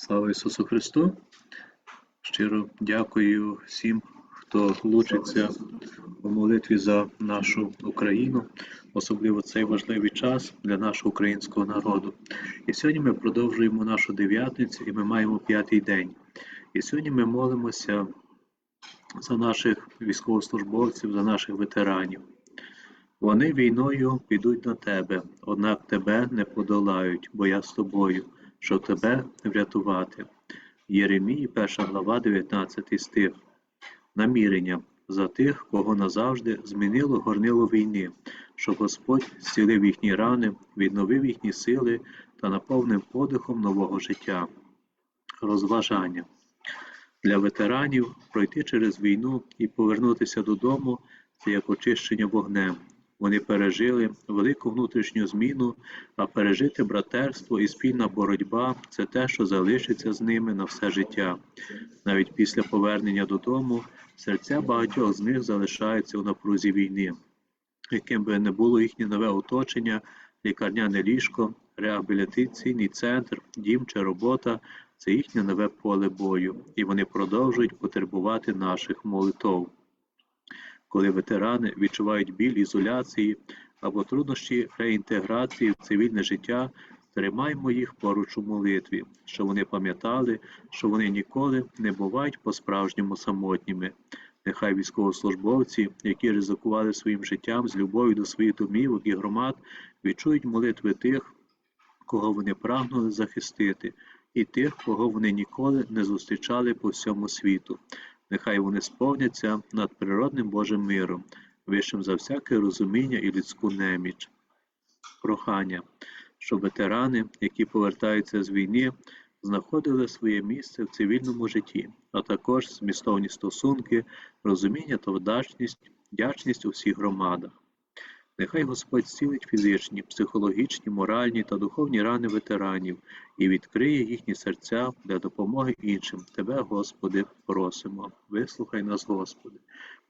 Слава Ісусу Христу! Щиро дякую всім, хто лучиться у молитві за нашу Україну, особливо цей важливий час для нашого українського народу. І сьогодні ми продовжуємо нашу дев'ятницю і ми маємо п'ятий день. І сьогодні ми молимося за наших військовослужбовців, за наших ветеранів. Вони війною підуть на тебе, однак тебе не подолають, бо я з тобою, щоб тебе врятувати. Єремії, 1 глава, 19 стих. Намірення за тих, кого назавжди змінило горнило війни, щоб Господь зцілив їхні рани, відновив їхні сили та наповнив подихом нового життя. Розважання. Для ветеранів пройти через війну і повернутися додому це як очищення вогнем. Вони пережили велику внутрішню зміну, а пережити братерство і спільна боротьба це те, що залишиться з ними на все життя. Навіть після повернення додому серця багатьох з них залишаються у напрузі війни, яким би не було їхнє нове оточення, лікарняне ліжко, реабілітаційний центр, дім чи робота це їхнє нове поле бою, і вони продовжують потребувати наших молитов коли ветерани відчувають біль ізоляції або труднощі реінтеграції в цивільне життя, тримаймо їх поруч у молитві, щоб вони пам'ятали, що вони ніколи не бувають по-справжньому самотніми. Нехай військовослужбовці, які ризикували своїм життям з любов'ю до своїх домівок і громад, відчують молитви тих, кого вони прагнули захистити, і тих, кого вони ніколи не зустрічали по всьому світу. Нехай вони сповняться над природним Божим миром, вищим за всяке розуміння і людську неміч. Прохання, щоб ветерани, які повертаються з війни, знаходили своє місце в цивільному житті, а також змістовні стосунки, розуміння та вдячність, вдячність у всіх громадах. Нехай Господь зцілить фізичні, психологічні, моральні та духовні рани ветеранів і відкриє їхні серця для допомоги іншим. Тебе, Господи, просимо. Вислухай нас, Господи.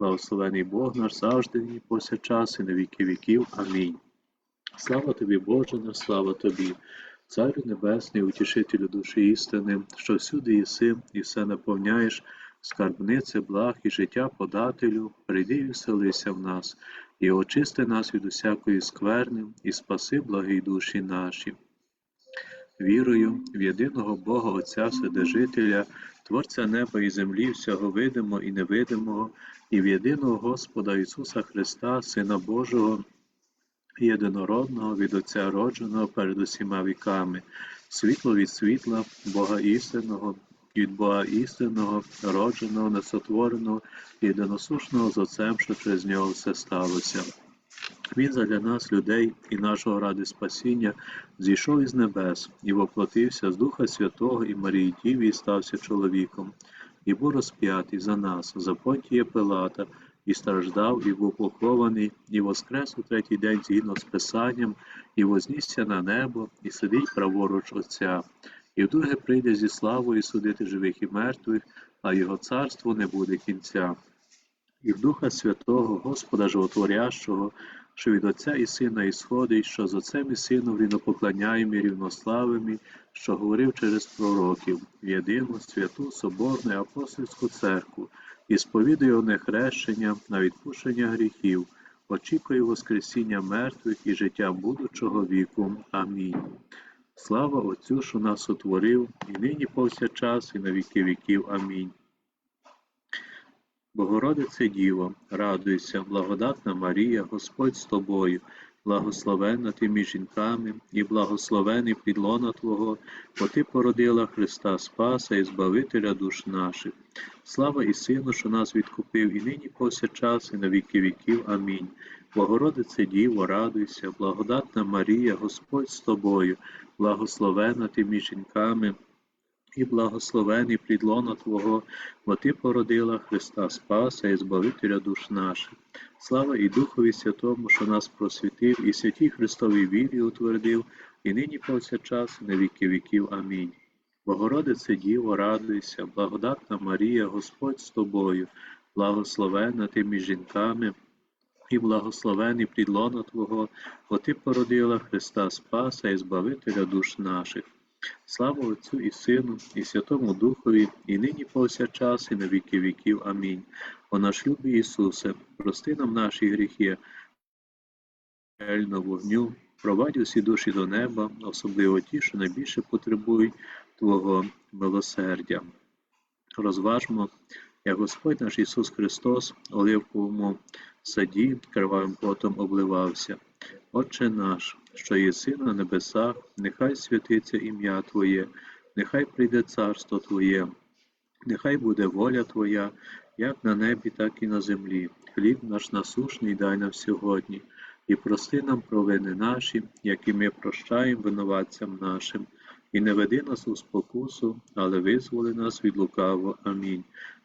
Благословений Бог наш завжди, і повсякчас, і на віки віків. Амінь. Слава тобі, Боже наш, слава тобі, Царю Небесний, утішителю душі істини, що всюди єси і все наповняєш, скарбнице, благ і життя подателю, прийди і вселися в нас і очисти нас від усякої скверни, і спаси благі душі наші. Вірою в єдиного Бога Отця Вседержителя, Творця неба і землі, всього видимого і невидимого, і в єдиного Господа Ісуса Христа, Сина Божого, єдинородного від Отця родженого перед усіма віками, світло від світла, Бога істинного, від Бога істинного, родженого, несотвореного, єдиносушного з Отцем, що через нього все сталося. Він задля нас, людей і нашого ради спасіння, зійшов із небес і воплотився з Духа Святого і Марії Діві і стався чоловіком, і був розп'ятий за нас, за Понтія Пилата, і страждав, і був похований, і воскрес у третій день згідно з Писанням, і вознісся на небо, і сидить праворуч Отця і вдруге прийде зі славою судити живих і мертвих, а його царство не буде кінця. І в Духа Святого, Господа Животворящого, що від Отця і Сина ісходить, що з Отцем і Сином рівнопоклоняємо і рівнославими, що говорив через пророків, єдину, святу, Соборну і апостольську церкву, і сповідує одне хрещення на відпущення гріхів, очікує Воскресіння мертвих і життя будучого віку. Амінь. Слава Отцю, що нас утворив, і нині повсякчас, і на віки віків. Амінь. Богородице Діво, радуйся, благодатна Марія, Господь з тобою, благословенна ти між жінками, і благословений підлона Твого, бо Ти породила Христа Спаса і Збавителя душ наших. Слава і Сину, що нас відкупив, і нині повсякчас, і на віки віків. Амінь. Богородице Діво, радуйся, благодатна Марія, Господь з тобою, благословена ти між жінками, і благословений плід лона Твого, бо Ти породила Христа Спаса і Збавителя душ наших. Слава і Духові Святому, що нас просвітив, і святій Христовій вірі утвердив, і нині повсякчас, на віки віків. Амінь. Богородице Діво, радуйся, благодатна Марія, Господь з тобою, благословена ти між жінками і благословений плід лона Твого, бо Ти породила Христа Спаса і Збавителя душ наших. Слава Отцю і Сину, і Святому Духові, і нині повсякчас, і на віки віків. Амінь. О наш любий Ісусе, прости нам наші гріхи, пельно вогню, провадь усі душі до неба, особливо ті, що найбільше потребують Твого милосердя. Розважмо, як Господь наш Ісус Христос у оливковому саді кривавим потом обливався. Отче наш, що єси на небесах, нехай святиться ім'я Твоє, нехай прийде царство Твоє, нехай буде воля Твоя, як на небі, так і на землі. Хліб наш насушний дай нам сьогодні, і прости нам провини наші, які ми прощаємо винуватцям нашим, і не веди нас у спокусу, але визволи нас від лукавого. Амінь.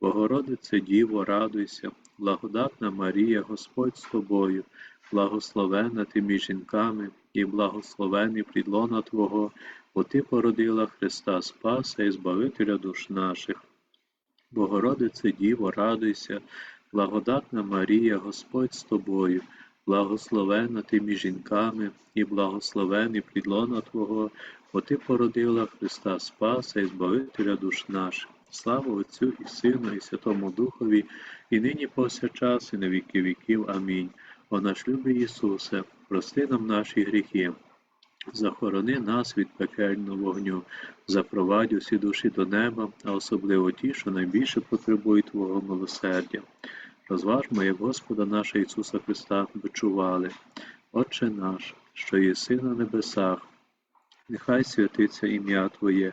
Богородице Діво, радуйся, благодатна Марія, Господь з тобою, благословена ти між жінками, і благословений плідлона Твого, бо Ти породила Христа Спаса і Збавителя душ наших. Богородице Діво, радуйся, благодатна Марія, Господь з тобою, благословена ти між жінками, і благословений плідлона Твого, бо Ти породила Христа Спаса і Збавителя душ наших. Слава Отцю і Сину, і Святому Духові, і нині повсякчас, і на віки віків. Амінь. О наш любий Ісусе, прости нам наші гріхи, захорони нас від пекельного вогню, запровадь усі душі до неба, а особливо ті, що найбільше потребують Твого милосердя. Розважмо, як Господа нашого Ісуса Христа почували. Отче наш, що єси на небесах, нехай святиться ім'я Твоє,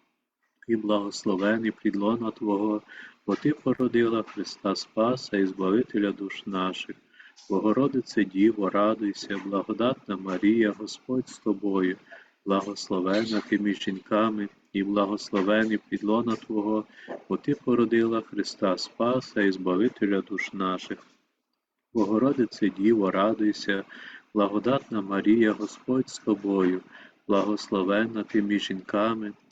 і благословений підлона Твого, бо Ти породила Христа Спаса і Збавителя душ наших. Богородице Діво, радуйся, благодатна Марія, Господь з тобою, благословена ти між жінками, і благословений підлона Твого, бо Ти породила Христа Спаса і Збавителя душ наших. Богородице Діво, радуйся, Благодатна Марія, Господь з тобою, благословенна ти між жінками,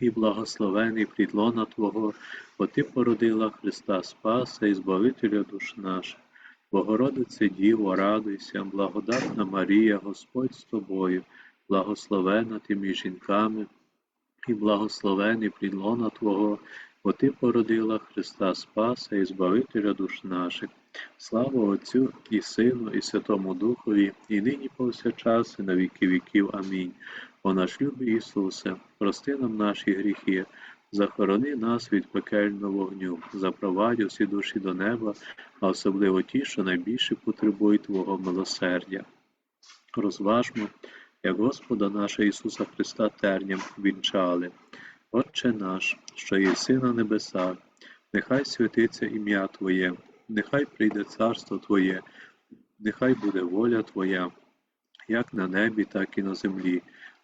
і благословений плід лона Твого, бо Ти породила Христа Спаса і Збавителя душ наших. Богородице Діво, радуйся, благодатна Марія, Господь з тобою, благословена ти між жінками, і благословений плід лона Твого, бо Ти породила Христа Спаса і Збавителя душ наших. Слава Отцю і Сину, і Святому Духові, і нині повсякчас, і на віки віків. Амінь. О наш любий Ісусе, прости нам наші гріхи, захорони нас від пекельного вогню, запровадь усі душі до неба, а особливо ті, що найбільше потребують Твого милосердя. Розважмо, як Господа нашого Ісуса Христа терням вінчали. Отче наш, що єси на небесах, нехай святиться ім'я Твоє, нехай прийде царство Твоє, нехай буде воля Твоя, як на небі, так і на землі.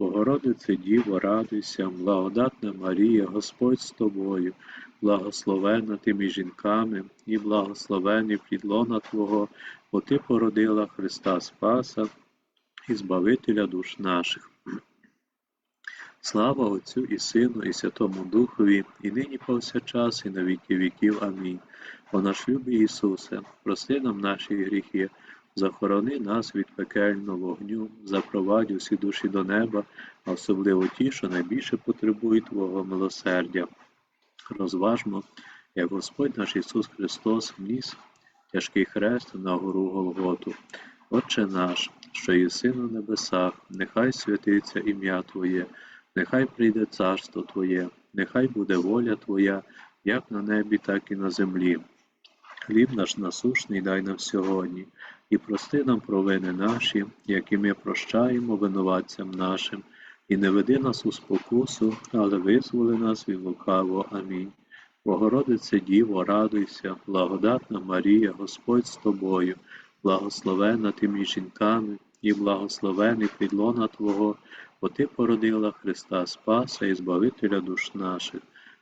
Богородице Діво, радуйся, благодатна Марія, Господь з тобою, благословенна ти між жінками, і благословений плід лона Твого, бо Ти породила Христа Спаса і Збавителя душ наших. Слава Отцю і Сину, і Святому Духові, і нині повсякчас, і на віки віків. Амінь. О наш любий Ісусе, прости нам наші гріхи, захорони нас від пекельного вогню, запровадь усі душі до неба, особливо ті, що найбільше потребують Твого милосердя. Розважмо, як Господь наш Ісус Христос вніс тяжкий хрест на гору Голготу. Отче наш, що єси на небесах, нехай святиться ім'я Твоє, нехай прийде царство Твоє, нехай буде воля Твоя, як на небі, так і на землі. Хліб наш насушний дай нам сьогодні, і прости нам провини наші, які ми прощаємо винуватцям нашим, і не веди нас у спокусу, але визволи нас від лукавого. Амінь. Богородице Діво, радуйся, благодатна Марія, Господь з тобою, благословена ти між жінками, і благословений підлона Твого, бо Ти породила Христа Спаса і Збавителя душ наших.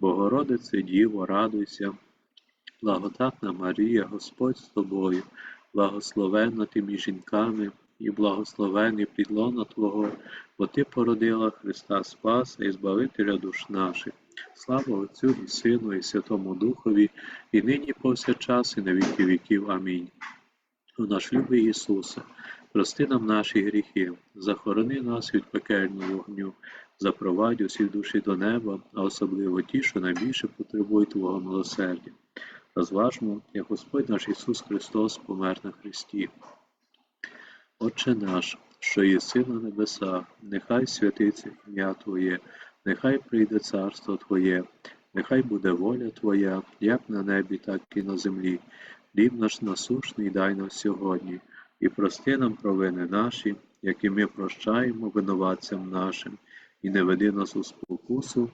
Богородице Діво, радуйся, благодатна Марія, Господь з тобою, благословенна ти між жінками, і благословений підлона Твого, бо Ти породила Христа Спаса і Збавителя душ наших. Слава Отцю і Сину, і Святому Духові, і нині повсякчас, і на віки віків. Амінь. О наш любий Ісусе, прости нам наші гріхи, захорони нас від пекельного вогню, запровадь усі душі до неба, а особливо ті, що найбільше потребують Твого милосердя. Розважмо, як Господь наш Ісус Христос помер на Христі. Отче наш, що єси на небесах, нехай святиться ім'я Твоє, нехай прийде царство Твоє, нехай буде воля Твоя, як на небі, так і на землі. Хліб наш насушний дай нам сьогодні, і прости нам провини наші, які ми прощаємо винуватцям нашим, і не веди нас у спокусу,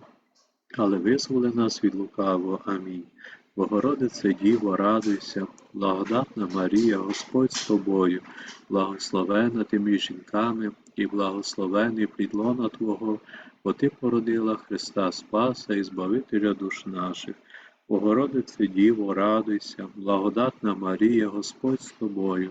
але визволи нас від лукавого. Амінь. Богородице Діво, радуйся, благодатна Марія, Господь з тобою, благословена ти між жінками, і благословений підлона Твого, бо Ти породила Христа Спаса і Збавителя душ наших. Богородице Діво, радуйся, благодатна Марія, Господь з тобою,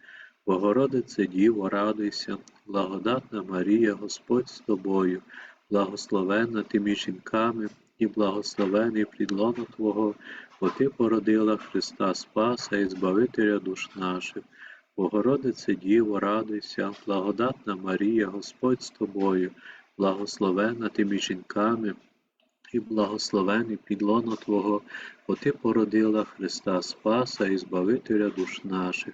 Богородице Діво, радуйся, благодатна Марія, Господь з тобою, благословенна ти між жінками, і благословений плідлона Твого, бо Ти породила Христа Спаса і Збавителя душ наших. Богородице Діво, радуйся, благодатна Марія, Господь з тобою, благословенна ти між жінками, і благословений підлоно Твого, бо Ти породила Христа Спаса і Збавителя душ наших.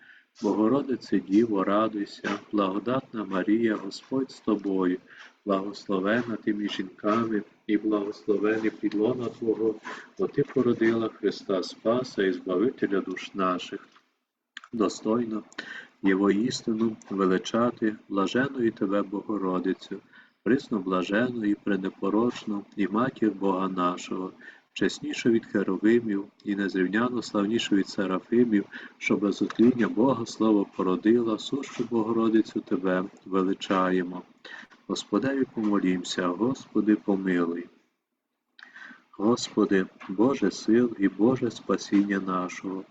Богородице Діво, радуйся, благодатна Марія, Господь з тобою, благословена ти між жінками, і благословений підлона Твого, бо Ти породила Христа Спаса і Збавителя душ наших. Достойно є воістину величати блаженої Тебе, Богородицю, присно блажену і пренепорочну, і матір Бога нашого, чеснішу від херовимів і незрівняно славнішу від серафимів, що без утління Бога слово породила, сущу Богородицю Тебе величаємо. Господеві помолімся, Господи, помилуй. Господи, Боже сил і Боже спасіння нашого,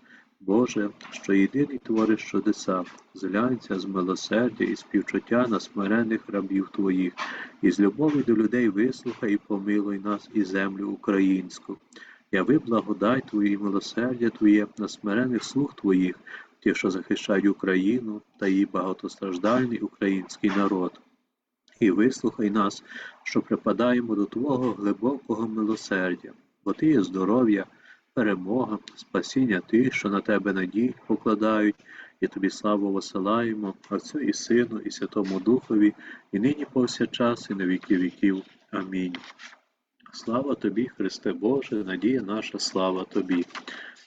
Боже, що єдиний твориш чудеса, зглянься з милосердя і співчуття на смирених рабів Твоїх, і з любові до людей вислухай і помилуй нас і землю українську. Яви благодать Твою і милосердя Твоє на смирених слуг Твоїх, ті, що захищають Україну та її багатостраждальний український народ. І вислухай нас, що припадаємо до Твого глибокого милосердя, бо Ти є здоров'я, перемога, спасіння тих, що на Тебе надій покладають, і Тобі славу посилаємо, Отцю і Сину, і Святому Духові, і нині повсякчас, і на віки віків. Амінь. Слава Тобі, Христе Боже, надія наша, слава Тобі.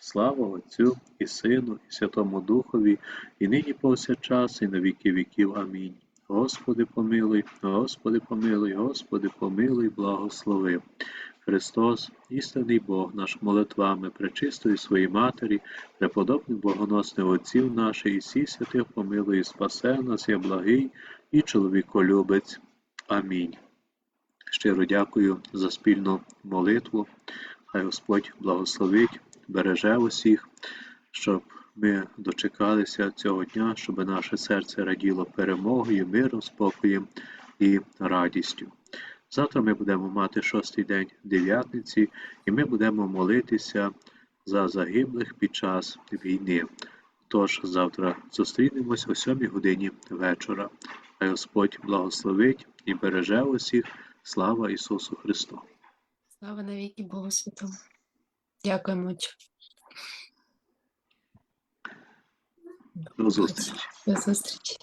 Слава Отцю і Сину, і Святому Духові, і нині повсякчас, і на віки віків. Амінь. Господи помилуй, Господи помилуй, Господи помилуй, благослови. Христос, істинний Бог наш молитвами, пречистої своїй Матері, преподобних богоносних отців наших і всіх святих помилуй спасе нас, я благий і чоловіколюбець. Амінь. Щиро дякую за спільну молитву. Хай Господь благословить, береже усіх, щоб ми дочекалися цього дня, щоб наше серце раділо перемогою, миром, спокоєм і радістю. Завтра ми будемо мати шостий день дев'ятниці, і ми будемо молитися за загиблих під час війни. Тож завтра зустрінемось о сьомій годині вечора. Хай Господь благословить і береже усіх. Слава Ісусу Христу! Слава навіки Богу Святому. Дякуємо. До зустрічі! До зустрічі.